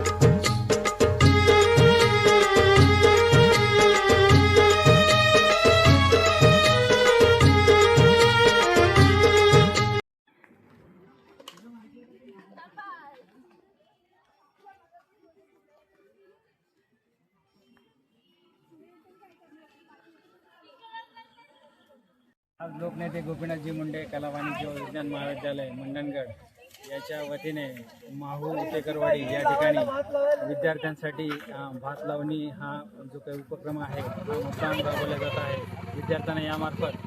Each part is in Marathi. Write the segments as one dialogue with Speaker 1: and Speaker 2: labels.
Speaker 1: आज लोकनेते गोपीनाथजी मुंडे कला वाणिज्य विज्ञान महाविद्यालय मंडणगड. याच्या वतीने माहू उतेकरवाडी या ठिकाणी विद्यार्थ्यांसाठी भात लावणी हा जो काही उपक्रम आहे हा मुद्दाम राबवला जात आहे. विद्यार्थ्यांना यामार्फत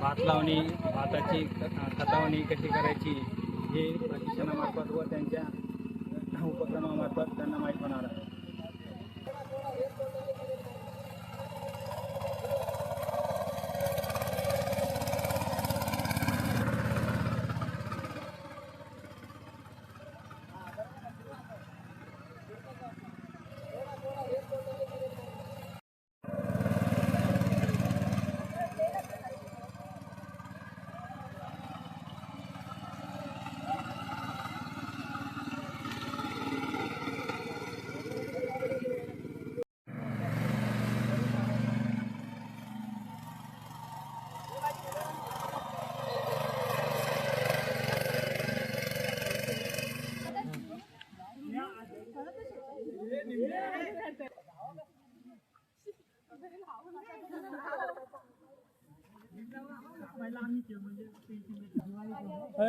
Speaker 1: भात लावणी भाताची खतावणी कशी करायची हे प्रशिक्षणामार्फत व त्यांच्या उपक्रमामार्फत त्यांना माहीत होणार आहे.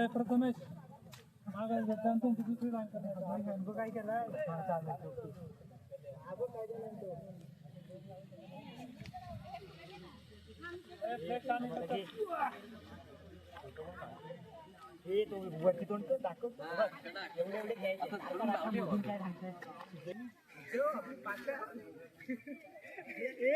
Speaker 1: प्रथमेश दुसरी काय केलं
Speaker 2: हे तो वरती तोंड कर, दाखव. एवढे एवढे घ्यायचे. ए,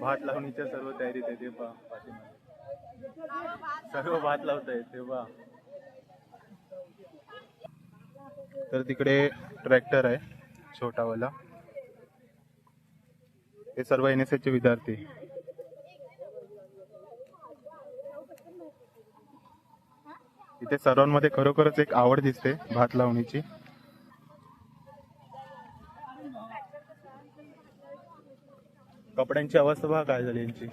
Speaker 3: भात लावणीच्या सर्व तयारीत आहे ते पहा सर्व भात लावत आहे ते पहा तर तिकडे ट्रॅक्टर आहे छोटावाला. हे सर्व एन एस एचे विद्यार्थी. इथे सर्वांमध्ये खरोखरच एक आवड दिसते भात लावणीची. कपड्यांची अवस्था बघा काय झाली यांची.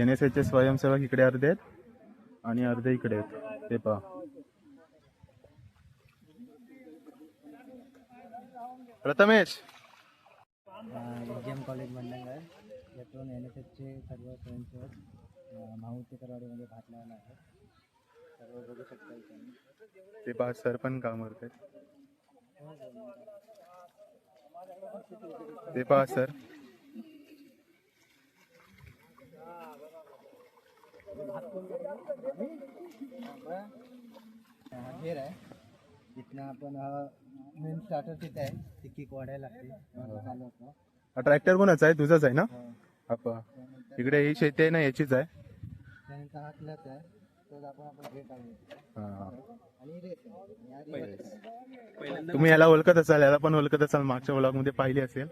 Speaker 3: एन एस चे स्वयंसेवक इकडे अर्धे आहेत आणि अर्धे इकडे आहेत. ते पहा. प्रथमेश.
Speaker 2: एम कॉलेज मंडणगड यातून एन एस एसचे सर्व स्वयंसेवक माहुती करवाडीमध्ये भात लावला आहे सर्व बघू शकता इथे
Speaker 3: ते पहा सर पण काम करतात ते पहा सर.
Speaker 2: घेर आहे तिथनं आपण मेन स्टार्टर तिथे आहे ती किक वाढायला लागते. तेव्हा चालू होतं.
Speaker 3: हा ट्रॅक्टर कोणाचा आहे? तुझाच आहे ना? हा. पहा इकडे ही शेती आहे ना याचीच आहे?
Speaker 2: त्यानंतर हा क्लच आहे. तर आपण आपण घेर काढू
Speaker 3: हा.
Speaker 2: आणि रेस आहे आणि रेस
Speaker 3: तुम्ही याला ओळखत असाल याला पण ओळखत असाल मागच्या व्लॉगमध्ये पाहिली असेल.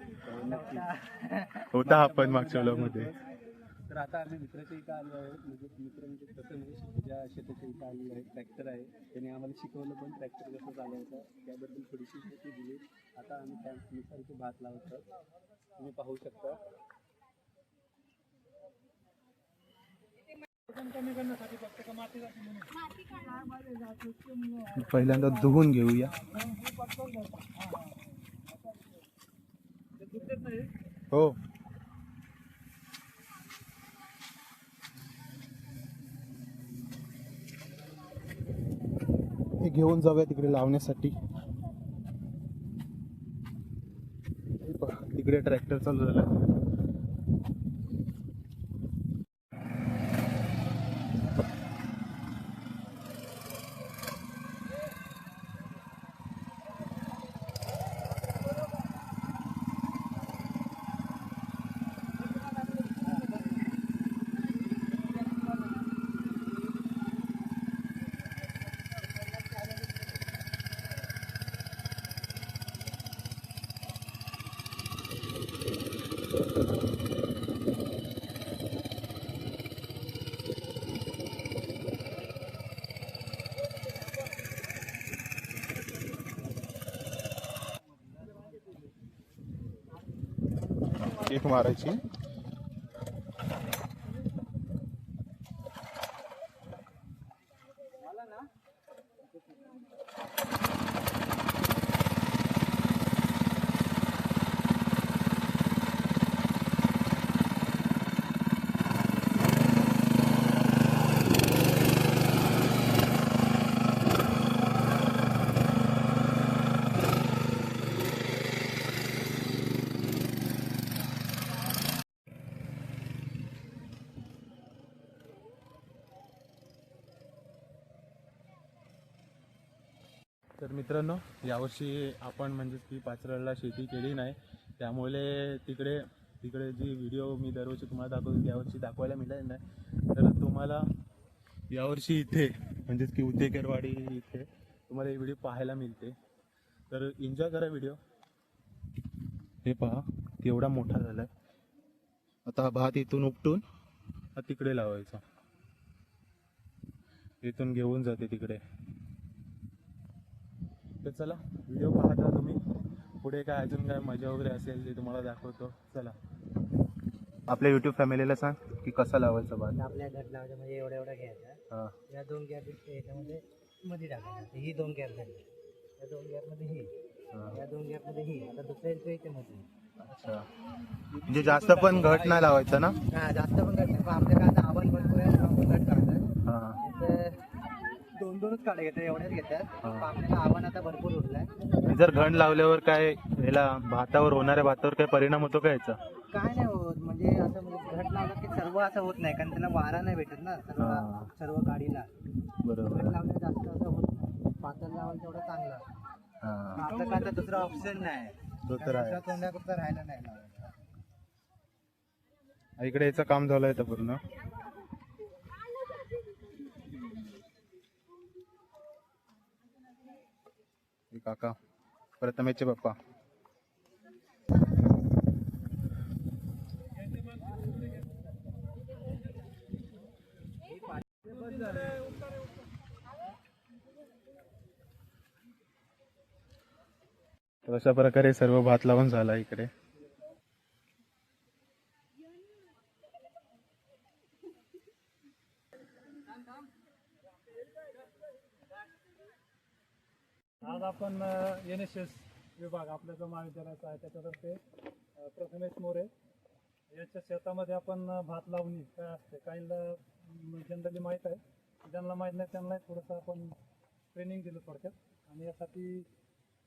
Speaker 3: होता हा पण मागच्या व्लॉगमध्ये.
Speaker 1: तर आता आम्ही मित्राच्या इथं आलो आहे म्हणजे मित्र म्हणजे कसं म्हणजे ज्या शेताच्या इथं आलेलो आहे ट्रॅक्टर आहे. त्याने आम्हाला शिकवलं पण ट्रॅक्टर कसं चालवायचं त्याबद्दल थोडीशी माहिती दिली. आता आम्ही त्यानुसार इथे भात लावत आहोत तुम्ही पाहू शकता.
Speaker 3: पहिल्यांदा धुवून घेऊया. हो. घेऊन जाऊया तिकडे लावण्यासाठी. तिकडे ट्रॅक्टर चालू झाला एक मारायची तर मित्रांनो यावर्षी आपण म्हणजे की पाचरळला शेती केली नाही. त्यामुळे तिकडे तिकडे जी व्हिडिओ मी दरवर्षी तुम्हाला दाखवतो यावर्षी दाखवायला मिळाली नाही. तर तुम्हाला यावर्षी इथे म्हणजेच की उद्योगरवाडी इथे तुम्हाला ही व्हिडिओ पाहायला मिळते. तर एन्जॉय करा व्हिडिओ हे पहा केवढा मोठा झालाय. आता हा भात इथून उपटून हा तिकडे लावायचा. इथून घेऊन जाते तिकडे. तर चला व्हिडिओ पाहता तुम्ही. पुढे काय अजून काय मजा वगैरे असेल ते तुम्हाला दाखवतो. चला. आपल्या युट्यूब फॅमिलीला सांग की कसा लावायचा भात?
Speaker 2: आपल्या घट लावायचं म्हणजे एवढा एवढा घ्यायचा
Speaker 3: हा.
Speaker 2: या दोन गॅप याच्यामध्ये मध्ये टाकायचं ही दोन गॅप झाली. या दोन गॅपमध्ये ही.
Speaker 3: हा.
Speaker 2: या दोन गॅपमध्ये ही. आता दुसऱ्या इथे इथे मध्ये.
Speaker 3: अच्छा. म्हणजे जास्त पण घट नाही लावायचा ना?
Speaker 2: हा जास्त पण घट नाही. पण आपल्याकडे आता आव्हान भरपूर आहे आपण घट काढतात.
Speaker 3: हा.
Speaker 2: दोनच काढे घेतात एवढ्याच घेतात आव्हान आता भरपूर उरलाय
Speaker 3: जर घण लावल्यावर काय याला भातावर होणाऱ्या भातावर काय परिणाम होतो का याचा?
Speaker 2: काय नाही होत म्हणजे असं म्हणजे घट लावलं की सर्व असं होत नाही कारण त्याला वारा नाही भेटत ना सर्व
Speaker 3: हा.
Speaker 2: सर्व गाडीला. घट
Speaker 3: बरोबर
Speaker 2: लावलं जास्त असं होत नाही. पातळ लावायला तेवढं चांगलं.
Speaker 3: हा.
Speaker 2: आपलं काय आता दुसरा ऑप्शन नाही.
Speaker 3: तो तर आहे
Speaker 2: दुसरा तोंडाकडचं राहिला नाही लावायला.
Speaker 3: इकडे याचं काम झालंय तर पूर्ण. हे काका. प्रथमेशचे पप्पा. तर अशा प्रकारे सर्व भात लावून झाला इकडे.
Speaker 4: आज आपण एन एस एस विभाग आपल्या जो महाविद्यालयाचा आहे त्याच्यातर्फे प्रथमेश मोरे याच्या शेतामध्ये आपण भात लावणी काय असते काहींना जनरली माहीत आहे. ज्यांना माहीत नाही त्यांना थोडंसं आपण ट्रेनिंग दिलं थोडक्यात. आणि यासाठी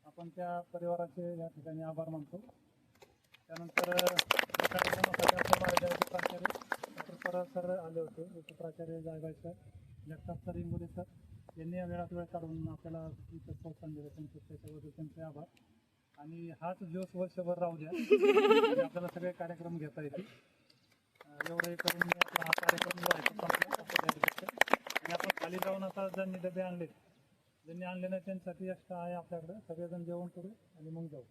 Speaker 4: आपण त्या परिवाराचे या ठिकाणी आभार मानतो. त्यानंतर कार्यक्रमासाठी आपल्या महाविद्यालयाचे प्राचार्य डॉक्टर सर आले होते प्राचार्य जागायचं sir Jagtap sir Ingole sir. यांनी वेळात वेळ काढून आपल्याला इथं प्रोत्साहन दिलं. त्यांचं त्याच्याबद्दल त्यांचे आभार. आणि हाच जोश वर्षभर राहू द्या. म्हणजे आपल्याला सगळे कार्यक्रम घेता येतील. अं, एवढं हे करून मी आपला हा कार्यक्रम जो आहे तो संपला. आपल्या आणि आपण खाली जाऊन आता ज्यांनी डबे आणले ज्यांनी आणले नाही त्यांच्यासाठी एक्स्ट्रा आहे आपल्याकडे. सगळेजण जेवण करू आणि मग जाऊ.